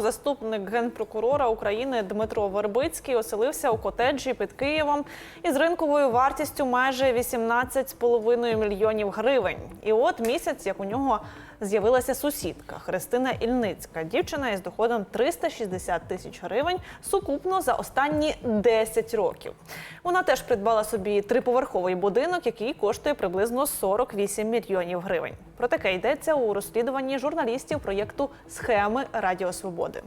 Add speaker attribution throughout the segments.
Speaker 1: Заступник генпрокурора України Дмитро Вербицький оселився у котеджі під Києвом із ринковою вартістю майже 18,5 мільйонів гривень. І от місяць, як у нього з'явилася сусідка Христина Ільницька, дівчина із доходом 360 тисяч гривень сукупно за останні 10 років. Вона теж придбала собі триповерховий будинок, який коштує приблизно 48 мільйонів гривень. Про таке йдеться у розслідуванні журналістів проєкту Схеми Радіо Свободи.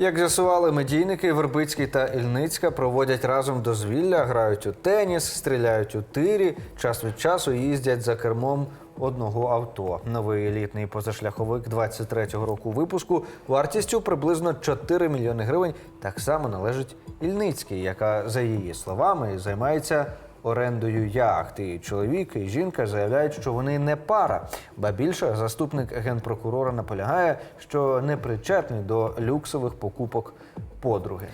Speaker 2: Як з'ясували медійники, Вербицький та Ільницька проводять разом дозвілля, грають у теніс, стріляють у тирі, час від часу їздять за кермом одного авто. Новий елітний позашляховик 23-го року випуску вартістю приблизно 4 мільйони гривень так само належить Ільницькій, яка, за її словами, займається орендою яхт. І чоловік і жінка заявляють, що вони не пара. Ба більше заступник генпрокурора наполягає, що не причетний до люксових покупок подруги.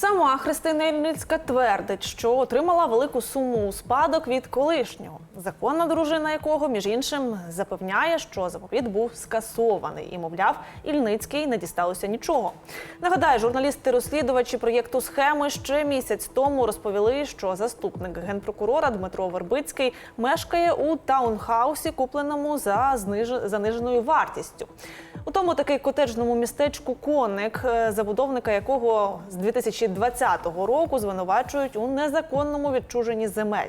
Speaker 1: Сама Христина Ільницька твердить, що отримала велику суму у спадок від колишнього, законна дружина якого, між іншим, запевняє, що заповіт був скасований і, мовляв, Ільницький не дісталося нічого. Нагадаю, журналісти-розслідувачі проєкту схеми ще місяць тому розповіли, що заступник генпрокурора Дмитро Вербицький мешкає у таунхаусі, купленому за заниженою вартістю. У тому таки котеджному містечку Коник, е, забудовника якого з 2020 року звинувачують у незаконному відчуженні земель.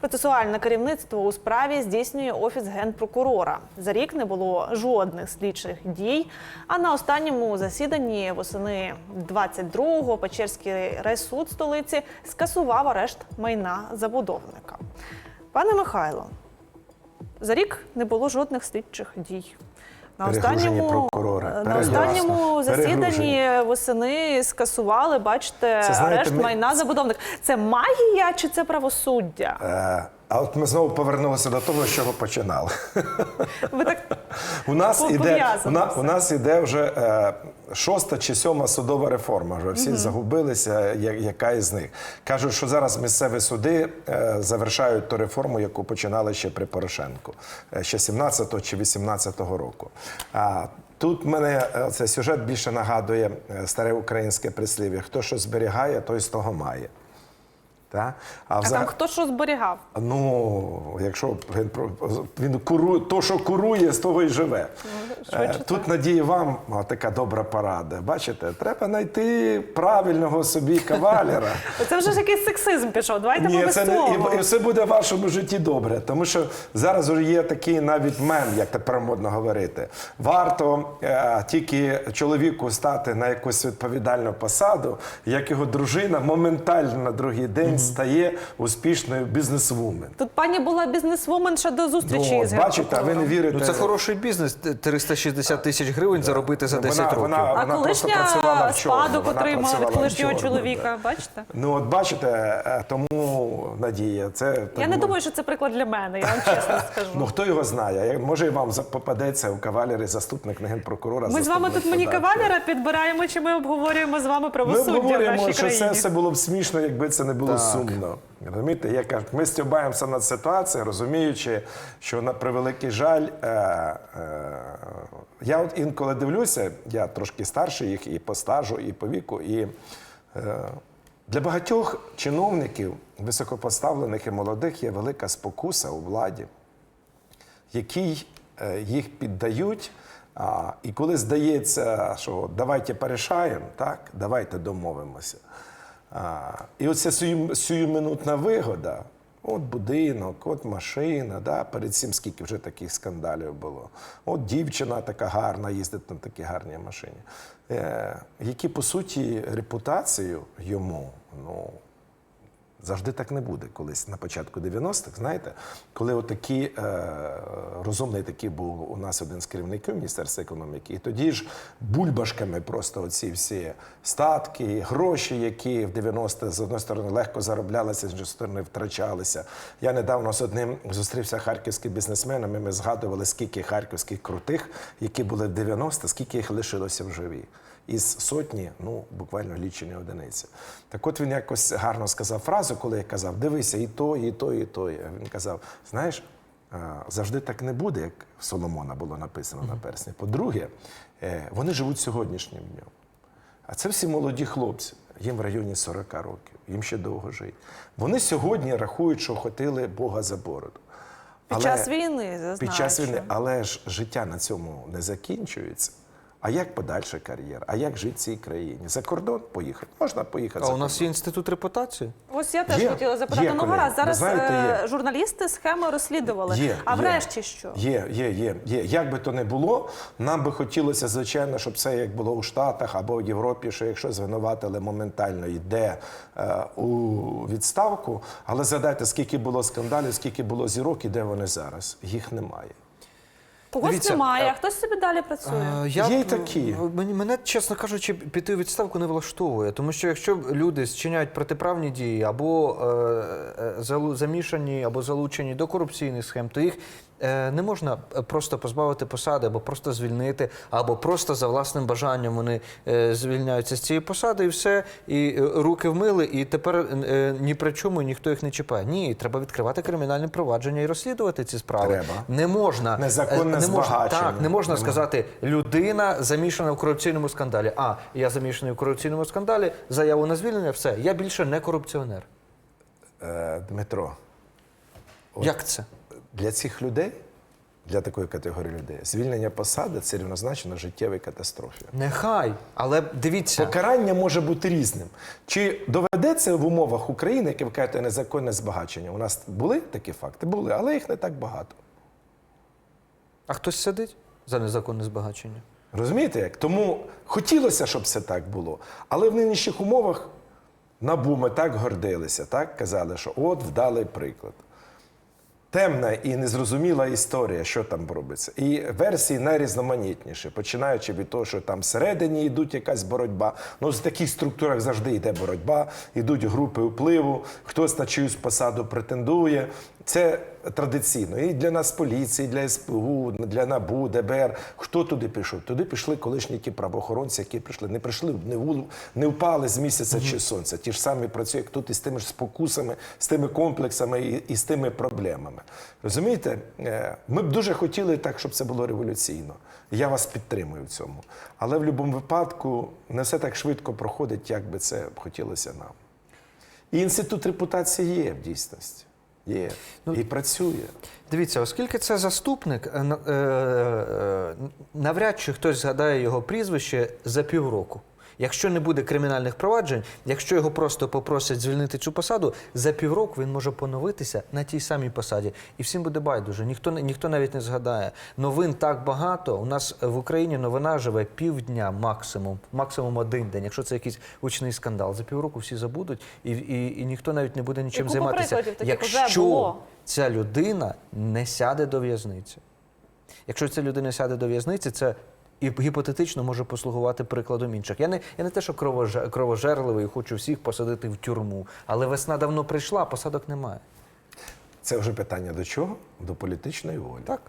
Speaker 1: Процесуальне керівництво у справі здійснює офіс генпрокурора. За рік не було жодних слідчих дій. А на останньому засіданні восени 22-го Печерський райсуд столиці скасував арешт майна забудовника. Пане Михайло, за рік не було жодних слідчих дій. На останньому,
Speaker 3: прокурори.
Speaker 1: на останньому засіданні восени скасували, бачите,
Speaker 3: Це, знаєте,
Speaker 1: арешт
Speaker 3: ми-
Speaker 1: майна забудовник. Це магія чи це правосуддя?
Speaker 3: Е, А от ми знову повернулися до того, з чого починали.
Speaker 1: Ви так
Speaker 3: У нас іде, у, на, у нас іде вже е, шоста чи сьома судова реформа. Вже всі загубилися, я- яка із них. Кажуть, що зараз місцеві суди е, завершають ту реформу, яку починали ще при Порошенку, е, ще 17-го чи 18-го року. А, Тут мене е, цей сюжет більше нагадує е, старе українське прислів'я: хто що зберігає, той з того має. Та?
Speaker 1: а
Speaker 3: вза-
Speaker 1: там хто що зберігав?
Speaker 3: Ну, якщо він, він курує, то, що курує, з того й живе.
Speaker 1: Швидше
Speaker 3: Тут надію вам о, така добра порада. Бачите, треба знайти правильного собі кавалера.
Speaker 1: Це вже ж якийсь сексизм пішов. Давайте
Speaker 3: Ні, це не і, і все буде в вашому житті добре. Тому що зараз вже є такий навіть мем, як тепер модно говорити. Варто е, тільки чоловіку стати на якусь відповідальну посаду, як його дружина моментально на другий день стає успішною бізнесвумен.
Speaker 1: Тут пані була бізнесвумен ще до зустрічі
Speaker 3: Ну,
Speaker 1: з
Speaker 3: бачите, а ви не вірите.
Speaker 2: Ну це хороший бізнес 360 тисяч гривень заробити за 10
Speaker 3: Вона-
Speaker 2: років.
Speaker 3: вона-
Speaker 1: А
Speaker 3: просто
Speaker 1: колишня
Speaker 3: працювала в чорну,
Speaker 1: спадок
Speaker 3: вона
Speaker 1: отримала від колишнього чоловіка. Бачите?
Speaker 3: Ну от бачите, е, тому Надія, це
Speaker 1: Я
Speaker 3: так
Speaker 1: не думаю, що це приклад для мене, я вам чесно скажу.
Speaker 3: Ну хто його знає? Може і вам попадеться у кавалері заступник на генпрокурора.
Speaker 1: Ми з вами тут мені кавалера підбираємо, чи ми обговорюємо з вами
Speaker 3: Ми
Speaker 1: правосуддя в
Speaker 3: обговорюємо,
Speaker 1: нашій
Speaker 3: що
Speaker 1: країні?
Speaker 3: це все було б смішно, якби це не було
Speaker 2: Так.
Speaker 3: сумно. Розумієте, я кажу, ми стюбаємося над ситуацією, розуміючи, що на превеликий жаль, е, е, я от інколи дивлюся, я трошки старший їх і по стажу, і по віку. І е, для багатьох чиновників, високопоставлених і молодих, є велика спокуса у владі який е, їх піддають. А, і коли здається, що давайте порішаємо, так, давайте домовимося. А, і оця сиюминутна вигода, от будинок, от машина, да, перед цим скільки вже таких скандалів було. От дівчина така гарна, їздить на такій гарній машині, е, які, по суті, репутацію йому, ну, Завжди так не буде. Колись на початку 90-х, знаєте, коли отакі е, розумний такий був у нас один з керівників Міністерства економіки, і тоді ж бульбашками просто оці всі статки, гроші, які в 90-х з одної сторони легко зароблялися, з іншої сторони втрачалися. Я недавно з одним зустрівся харківським бізнесменом, і ми згадували, скільки харківських крутих, які були в 90-х, скільки їх лишилося в живі із сотні, ну буквально лічені одиниці. Так от він якось гарно сказав фразу, коли я казав: дивися, і то, і то, і то. Він казав: знаєш, завжди так не буде, як Соломона було написано на персні. По-друге, е, вони живуть сьогоднішнім днем. А це всі молоді хлопці, їм в районі 40 років, їм ще довго жити. Вони сьогодні рахують, що хотіли Бога за бороду.
Speaker 1: Під час війни, я
Speaker 3: Під час війни, але ж життя на цьому не закінчується. А як подальша кар'єра? А як жити в цій країні? За кордон поїхати? Можна поїхати
Speaker 2: А
Speaker 3: за
Speaker 2: у нас
Speaker 3: кордон.
Speaker 2: є інститут репутації.
Speaker 1: Ось я теж
Speaker 3: Є,
Speaker 1: хотіла запитати.
Speaker 3: є,
Speaker 1: ну гаразд, зараз
Speaker 3: знаєте,
Speaker 1: е,
Speaker 3: є.
Speaker 1: журналісти схеми розслідували.
Speaker 3: Є,
Speaker 1: а
Speaker 3: є.
Speaker 1: врешті що?
Speaker 3: Є, є, є, є. Як би то не було, нам би хотілося, звичайно, щоб це як було у Штатах або в Європі, що якщо звинуватили моментально йде е, у відставку. Але згадайте, скільки було скандалів, скільки було зірок і де вони зараз. Їх немає.
Speaker 1: Когось
Speaker 2: Дивіться,
Speaker 1: немає,
Speaker 2: е,
Speaker 1: а хтось собі далі працює.
Speaker 2: Е, Я
Speaker 3: Є й такі.
Speaker 2: Мені мене, чесно кажучи, піти у відставку не влаштовує. Тому що якщо люди зчиняють протиправні дії або е, е, замішані, або залучені до корупційних схем, то їх е, не можна е, просто позбавити посади, або просто звільнити, або просто за власним бажанням вони е, звільняються з цієї посади, і все, і е, руки вмили, і тепер е, ні при чому ніхто їх не чіпає. Ні, треба відкривати кримінальне провадження і розслідувати ці справи.
Speaker 3: Треба.
Speaker 2: Не можна
Speaker 3: Незаконне
Speaker 2: е, не можна, так, не можна сказати, людина замішана в корупційному скандалі. А я замішаний в корупційному скандалі, заяву на звільнення, все. Я більше не корупціонер.
Speaker 3: Е, Дмитро,
Speaker 2: Як це?
Speaker 3: Для цих людей, для такої категорії людей, звільнення посади це рівнозначно життєвій катастрофі.
Speaker 2: Нехай, але дивіться.
Speaker 3: Покарання може бути різним. Чи доведеться в умовах України, як ви кажете, незаконне збагачення? У нас були такі факти? Були, але їх не так багато.
Speaker 2: А хтось сидить за незаконне збагачення?
Speaker 3: Розумієте як? Тому хотілося, щоб це так було. Але в нинішніх умовах набу ми так гордилися, так казали, що от вдалий приклад. Темна і незрозуміла історія, що там робиться. І версії найрізноманітніші, починаючи від того, що там всередині йдуть якась боротьба. Ну, в таких структурах завжди йде боротьба, йдуть групи впливу, хтось на чиюсь посаду претендує. Це традиційно. І для нас поліції, для СПУ, для НАБУ, ДБР. Хто туди пішов? Туди пішли колишні ті правоохоронці, які прийшли. Не прийшли, не, вул- не впали з місяця чи сонця. Ті ж самі працюють тут із тими ж спокусами, з тими комплексами і, і з тими проблемами. Розумієте? Е, Ми б дуже хотіли так, щоб це було революційно. Я вас підтримую в цьому. Але в будь-якому випадку не все так швидко проходить, як би це хотілося нам. І інститут репутації є в дійсності. Є. ну, і працює.
Speaker 2: Дивіться, оскільки це заступник, е, е, е, навряд чи хтось згадає його прізвище за півроку. Якщо не буде кримінальних проваджень, якщо його просто попросять звільнити цю посаду, за півроку він може поновитися на тій самій посаді. І всім буде байдуже. Ніхто, ніхто навіть не згадає. Новин так багато. У нас в Україні новина живе півдня максимум, максимум один день. Якщо це якийсь гучний скандал, за півроку всі забудуть, і, і, і ніхто навіть не буде нічим займатися. Якщо ця людина не сяде до в'язниці. Якщо ця людина сяде до в'язниці, це і гіпотетично може послугувати прикладом інших. Я не, я не те, що кровоже- кровожерливий хочу всіх посадити в тюрму, але весна давно прийшла, а посадок немає.
Speaker 3: Це вже питання до чого? До політичної волі.
Speaker 2: Так.